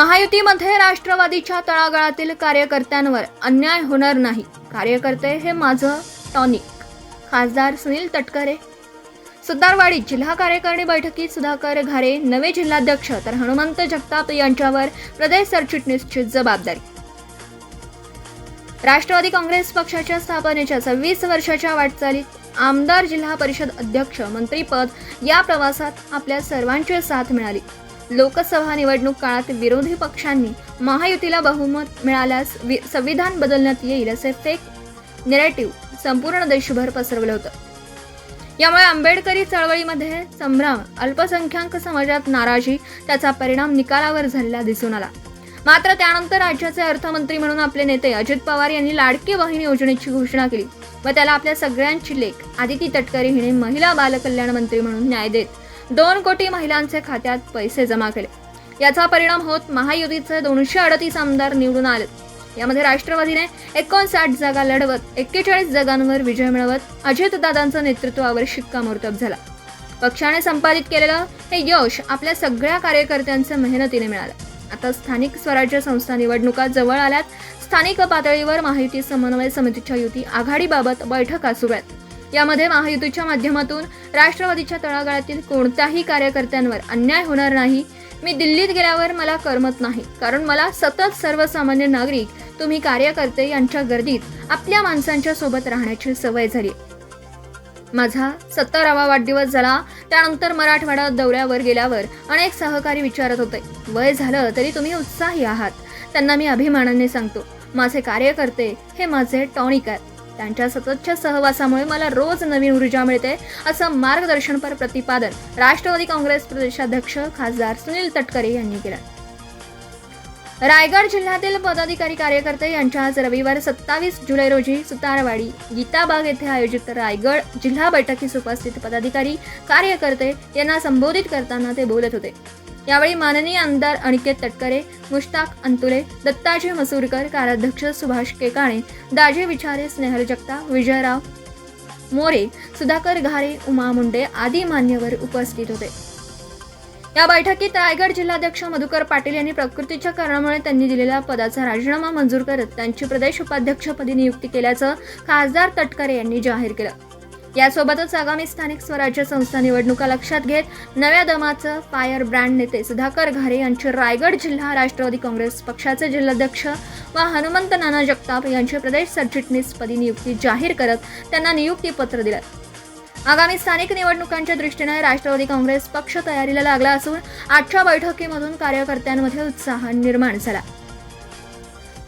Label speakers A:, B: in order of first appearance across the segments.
A: महायुतीमध्ये राष्ट्रवादीच्या तळागाळातील कार्यकर्त्यांवर अन्याय होणार नाही. कार्यकर्ते हे माझं टॉनिक. खासदार सुनील तटकरे. सुतारवाडी जिल्हा कार्यकारिणी बैठकीत सुधाकर घारे नवे जिल्हाध्यक्ष तर हनुमंत जगताप यांच्यावर प्रदेश सरचिटणीसची जबाबदारी. राष्ट्रवादी काँग्रेस पक्षाच्या स्थापनेच्या सव्वीस वर्षाच्या वाटचालीत आमदार जिल्हा परिषद अध्यक्ष मंत्रीपद या प्रवासात आपल्या सर्वांची साथ मिळाली. लोकसभा निवडणूक काळात विरोधी पक्षांनी महायुतीला बहुमत मिळाल्यास वि- संविधान बदलण्यात येईल असे फेक नेरेटिव्ह संपूर्ण देशभर पसरवलं होतं. यामुळे आंबेडकरी चळवळीमध्ये संभ्रम अल्पसंख्याक समाजात नाराजी त्याचा परिणाम निकालावर झालेला दिसून आला. मात्र त्यानंतर राज्याचे अर्थमंत्री म्हणून आपले नेते अजित पवार यांनी लाडकी बहीण योजनेची घोषणा केली व त्याला आपल्या सगळ्यांची लेख आदिती तटकरे हिने महिला बालकल्याण मंत्री म्हणून न्याय देत दोन कोटी महिलांचे खात्यात पैसे जमा केले. याचा परिणाम होत महायुतीचे दोनशे अडतीस आमदार निवडून आले. यामध्ये राष्ट्रवादीने एकोणसाठ जागा लढवत एक्केचाळीस जागांवर विजय मिळवत अजितदादांचं नेतृत्वावर शिक्कामोर्तब झाला. पक्षाने संपादित केलेलं हे यश आपल्या सगळ्या कार्यकर्त्यांच्या मेहनतीने मिळालं. आता स्थानिक स्वराज्य संस्था निवडणुका जवळ आल्यात. स्थानिक पातळीवर महायुती समन्वय समितीच्या युती आघाडीबाबत बैठका सुरू आहेत यामध्ये महायुतीच्या माध्यमातून राष्ट्रवादीच्या तळागाळातील कोणत्याही कार्यकर्त्यांवर अन्याय होणार नाही. मी दिल्लीत गेल्यावर मला करमत नाही. कारण मला सतत सर्वसामान्य नागरिक तुम्ही कार्यकर्ते यांच्या गर्दीत आपल्या माणसांच्या सोबत राहण्याची सवय झाली. माझा सत्तरावा वाढदिवस झाला. त्यानंतर मराठवाडा दौऱ्यावर गेल्यावर अनेक सहकारी विचारत होते. वय झालं तरी तुम्ही उत्साही आहात. त्यांना मी अभिमानाने सांगतो माझे कार्यकर्ते हे माझे टॉनिक आहेत. त्यांच्या सततच्या सहवासामुळे मला रोज नवीन ऊर्जा मिळते असं मार्गदर्शनपर प्रतिपादन राष्ट्रवादी काँग्रेस प्रदेशाध्यक्ष खासदार सुनील तटकरे यांनी केलं. रायगड जिल्ह्यातील पदाधिकारी कार्यकर्ते यांच्या आज रविवार सत्तावीस जुलै रोजी सुतारवाडी गीताबाग येथे आयोजित रायगड जिल्हा बैठकीस उपस्थित पदाधिकारी कार्यकर्ते यांना संबोधित करताना ते बोलत होते. यावेळी माननीय आमदार अनिकेत तटकरे मुश्ताक अंतुले दत्ताजी मसूरकर कार्याध्यक्ष सुभाष केकाणे दाजी विचारे स्नेहल जगताप विजयराव मोरे सुधाकर घारे उमा मुंडे आदी मान्यवर उपस्थित होते. या बैठकीत रायगड जिल्हाध्यक्ष मधुकर पाटील यांनी प्रकृतीच्या कारणामुळे त्यांनी दिलेल्या पदाचा राजीनामा मंजूर करत त्यांची प्रदेश उपाध्यक्षपदी नियुक्ती केल्याचं खासदार तटकरे यांनी जाहीर केलं. यासोबतच आगामी स्थानिक स्वराज्य संस्था निवडणुका लक्षात घेत नव्या दमाचं फायर ब्रँड नेते सुधाकर घारे यांचे रायगड जिल्हा राष्ट्रवादी काँग्रेस पक्षाचे जिल्हाध्यक्ष व हनुमंत नाना जगताप यांची प्रदेश सरचिटणीसपदी नियुक्ती जाहीर करत त्यांना नियुक्तीपत्र दिलं. आगामी स्थानिक निवडणुकांच्या दृष्टीने राष्ट्रवादी काँग्रेस पक्ष तयारीला लागला असून आजच्या बैठकीमधून कार्यकर्त्यांमध्ये उत्साह निर्माण झाला.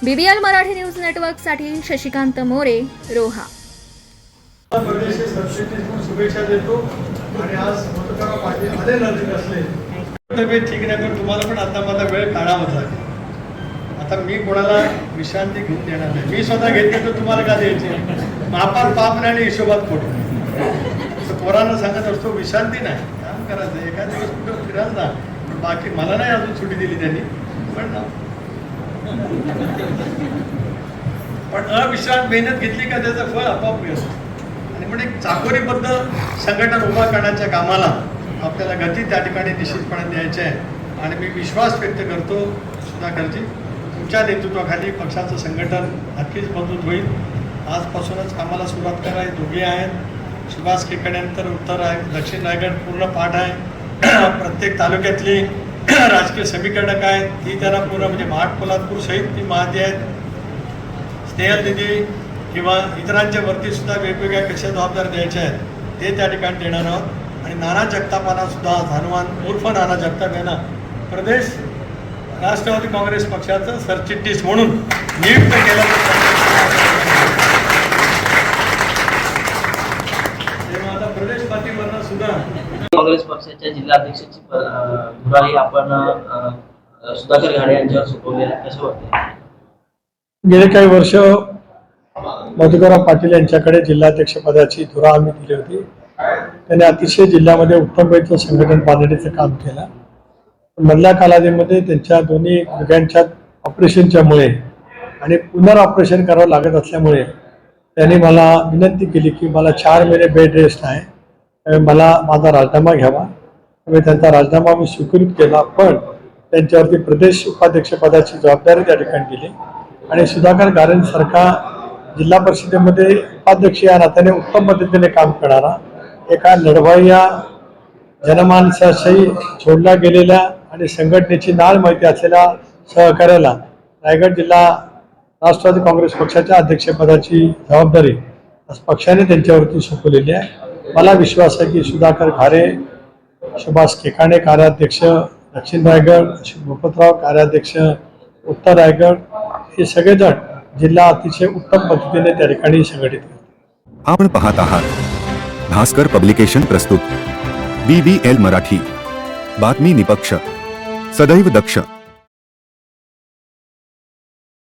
A: बीबीएल मराठी न्यूज नेटवर्कसाठी शशिकांत मोरे रोहा.
B: प्रदेश सरचिटणीस शुभेच्छा देतो. आणि आज मतदार पाटील आले नजदीक असले तब्येत ठीक नाही पण तुम्हाला पण आता माझा वेळ काढावाच लागेल. आता मी कोणाला विश्रांती घेऊन देणार नाही. मी स्वतः घेतली तर तुम्हाला का द्यायची? मापात पाप नाही आणि हिशोबात खोट नाही. पोरांना सांगत असतो विश्रांती नाही. काम करायचं. एखाद दिवस कुठं फिरायला जा. पण बाकी मला नाही अजून सुट्टी दिली त्यांनी. पण पण अविश्रांत मेहनत घेतली का त्याचं फळ आपोआप मिळतं आणि म्हणजे एक चाकोरीबद्ध संघटन उभा करण्याच्या कामाला आपल्याला गती त्या ठिकाणी निश्चितपणे द्यायची आहे. आणि मी विश्वास व्यक्त करतो सुधाकरजी तुमच्या नेतृत्वाखाली पक्षाचं संघटन नक्कीच मजबूत होईल. आजपासूनच कामाला सुरुवात करा दोघे आहेत. सुभाष केकड्यानंतर उत्तर आहे दक्षिण रायगड पूर्ण पाठ आहे. प्रत्येक तालुक्यातली राजकीय समीकरणक आहेत ती त्यांना पूर्ण म्हणजे महाड पोलादपूर सहित ती महादी आहेत. स्नेहल दिदी किंवा इतरांच्या वरती सुद्धा वेगवेगळ्या कशा जबाबदार द्यायच्या आहेत ते त्या ठिकाणी देणार आहोत. आणि नाना जगतापांना सुद्धा हनुमान उर्फ नाना जगताप यांना प्रदेश राष्ट्रवादी काँग्रेस पक्षाचं सरचिटणीस म्हणून नियुक्त केलं तेव्हा आता प्रदेश पातळीवरनं सुद्धा
C: काँग्रेस पक्षाच्या जिल्हाध्यक्षाची प- अं, धुरा ही आपण सुधाकर घाडे यांच्यावर सोपवली आहे. कसं वाटतं
B: गेले काही वर्ष मधुकरराव पाटील यांच्याकडे जिल्हाध्यक्षपदाची धुरा आम्ही दिली होती. त्यांनी अतिशय जिल्ह्यामध्ये उत्तमरित्या संघटन बांधणीचं काम केलं. मधल्या कालावधीमध्ये त्यांच्या दोन्ही गुडघ्यांच्या ऑपरेशनच्यामुळे आणि पुनर ऑपरेशन करावं लागत असल्यामुळे त्यांनी मला विनंती केली की मला चार महिने बेड रेस्ट आहे. मला माझा राजीनामा घ्यावा. त्यामुळे त्यांचा राजीनामा मी स्वीकृत केला पण त्यांच्यावरती प्रदेश उपाध्यक्षपदाची जबाबदारी त्या ठिकाणी दिली. आणि सुधाकर गारेंसारखा जिल्हा परिषदेमध्ये उपाध्यक्ष या नात्याने उत्तम पद्धतीने काम करणारा एका लढवय्या जनमानसाशी सोडल्या गेलेल्या आणि संघटनेची नाळ माहिती असलेल्या सहकार्याला रायगड जिल्हा राष्ट्रवादी काँग्रेस पक्षाच्या अध्यक्षपदाची जबाबदारी पक्षाने त्यांच्यावरती सोपवलेली आहे. मला विश्वास आहे की सुधाकर घारे सुभाष केकाणे कार्याध्यक्ष दक्षिण रायगड अशोक भूपतराव कार्याध्यक्ष उत्तर रायगड हे सगळेजण जिल्हा अतिशय उत्तम पद्धतीने त्या ठिकाणी संघटित
D: आपण पाहत आहात भास्कर पब्लिकेशन प्रस्तुत बी बी एल मराठी बातमी निपक्ष सदैव दक्ष.